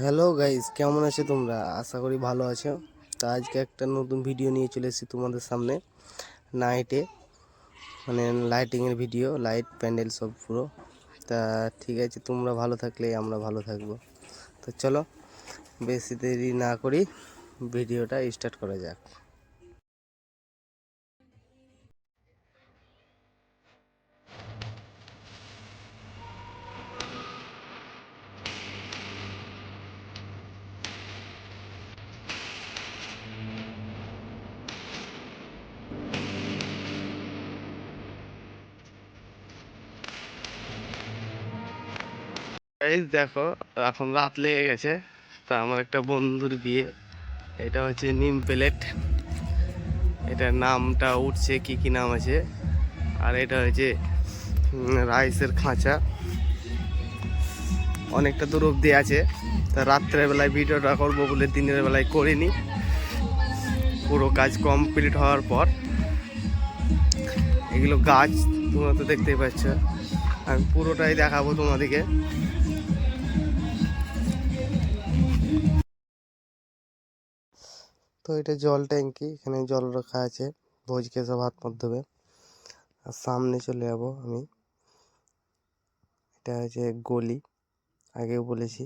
Hello guys কেমন আছো তোমরা? আশা করি ভালো আছো। তা আজকে একটা নতুন ভিডিও নিয়ে চলে এসেছি তোমাদের সামনে। নাইটে মানে লাইটিংয়ের ভিডিও লাইট প্যান্ডেল সব পুরো। তা ঠিক আছে, তোমরা ভালো থাকলে আমরা ভালো থাকব। তো চলো, বেশি দেরি না করি ভিডিওটা স্টার্ট করা যাক। এই দেখো, এখন রাত লেগে গেছে। তা আমার একটা বন্ধুর বিয়ে। এটা হচ্ছে নিম প্লেট। এটার নামটা উঠছে কি কি নাম আছে। আর এটা হচ্ছে রাইসের খাঁচা। অনেকটা দূর অবধি আছে। তা রাত্রের বেলায় ভিডিওটা করব বলে দিনের বেলায় করিনি। পুরো কাজ কমপ্লিট হওয়ার পর। এগুলো গাছ তোমরা তো দেখতেই পাচ্ছ। আমি পুরোটাই দেখাবো তোমাদেরকে। তো এটা জল ট্যাঙ্কি, এখানে জল রাখা আছে ভোজ খেয়ে সব হাত ধোবে আর সামনে চলে যাব আমি। এটা হচ্ছে গলি, আগেও বলেছি।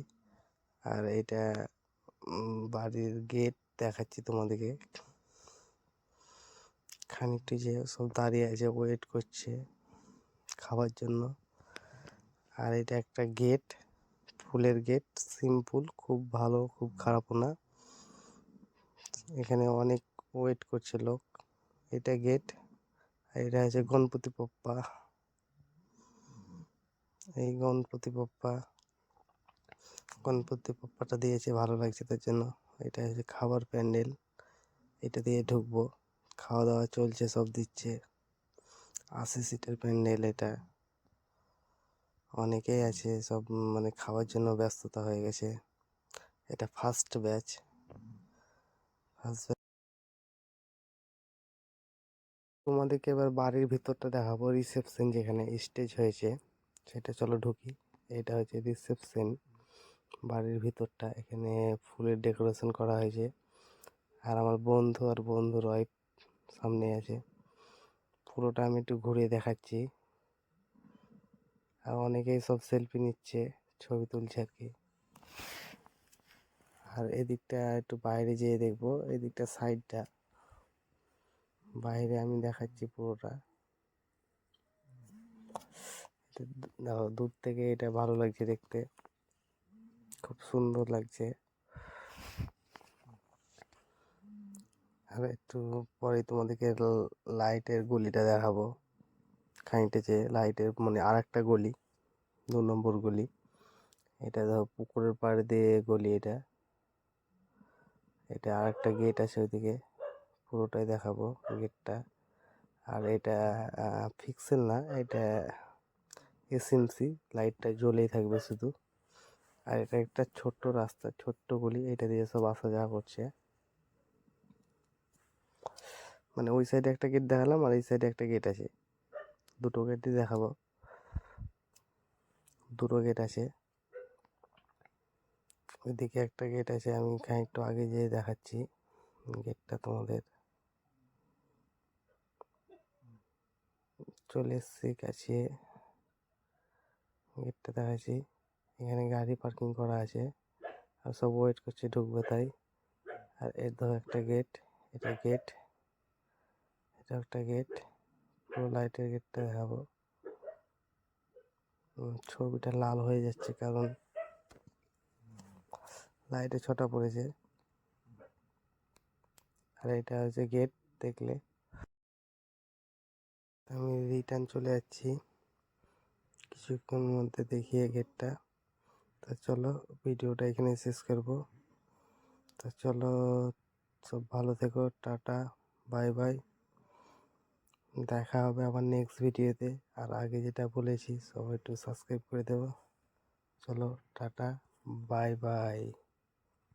আর এটা বাড়ির গেট দেখাচ্ছি তোমাদেরকে। খানিকটি যে সব দাঁড়িয়ে আছে, ওয়েট করছে খাবার জন্য। আর এটা একটা গেট, ফুলের গেট, সিম্পল, খুব ভালো, খুব খারাপও না। এখানে অনেক ওয়েট করছে লোক। এটা গেট আর এটা আছে গণপতি পপ্পা এই গণপতি পপ্পা গণপতি পপ্পাটা দিয়েছে ভালো লাগছে তার জন্য। এটা হচ্ছে খাবার প্যান্ডেল, এটা দিয়ে ঢুকবো। খাওয়া দাওয়া চলছে, সব দিচ্ছে। আশি সিটের প্যান্ডেল এটা। অনেকেই আছে সব মানে খাওয়ার জন্য ব্যস্ততা হয়ে গেছে। এটা ফার্স্ট ব্যাচ ফার্স্ট তোমাদেরকে এবার বাড়ির ভিতরটা দেখাবো রিসেপশন যেখানে স্টেজ হয়েছে। সেটা চলো ঢুকি। এটা হচ্ছে রিসেপশন বাড়ির ভিতরটা এখানে ফুলের ডেকোরেশন করা হয়েছে। আর আমার বন্ধু আর বন্ধুর ওয়াইফ সামনে আছে। পুরোটা আমি একটু ঘুরিয়ে দেখাচ্ছি। আর অনেকেই সব সেলফি নিচ্ছে, ছবি তুলছে আর কি। আর এদিকটা একটু বাইরে যেয়ে দেখব, এদিকটা সাইডটা বাইরে আমি দেখাচ্ছি পুরোটা। দূর থেকে এটা ভালো লাগছে দেখতে। খুব সুন্দর লাগছে। আর একটু পরে তোমাদেরকে লাইটের গলিটা দেখাবো। খানিকটা যে লাইটের মানে আর একটা গলি, দু নম্বর গলি। এটা ধরো পুকুরের পাড়ে দিয়ে গলি এটা। এটা আর একটা গেট আছে ওইদিকে। পুরোটাই দেখাবো গেটটা আর এটা ফিক্সেল না, এটা এসএমসি লাইটটা জ্বলেই থাকবে শুধু। আর এটা একটা ছোট্ট রাস্তা, ছোট্ট গলি, এটা দিয়ে সব আসা যাওয়া করছে। মানে ওই সাইডে একটা গেট দেখালাম, আর এই সাইডে একটা গেট আছে। দুটো গেটই দেখাবো। দুটো গেট আছে। ওইদিকে একটা গেট আছে, আমি খানিকটু আগে যেয়ে দেখাচ্ছি। গেটটা তোমাদের। চলে এসছি কাছে। গেটটা দেখাচ্ছি। এখানে গাড়ি পার্কিং করা আছে। আর সব ওয়েট করছে, ঢুকবে তাই। আর এর ধর একটা গেট এটা গেট এটা একটা গেট পুরো লাইটের গেটটা দেখাবো। ছবিটা লাল হয়ে যাচ্ছে কারণ লাইটে ছটা পড়েছে। আর এটা হচ্ছে গেট, দেখলে। আমি রিটার্ন চলে যাচ্ছি। কিছুক্ষণ মধ্যে দেখিয়ে গেটটা। তা চলো, ভিডিওটা এখানে শেষ করব। তা চলো, সব ভালো থেকো, টাটা, বাই বাই। দেখা হবে আবার নেক্সট ভিডিওতে। আর আগে যেটা বলেছি, সবাই একটু সাবস্ক্রাইব করে দেবো। চলো, টাটা, বাই বাই।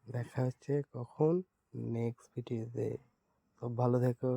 দেখা হচ্ছে কখন নেক্সট ভিডিওতে সব ভালো থেকো।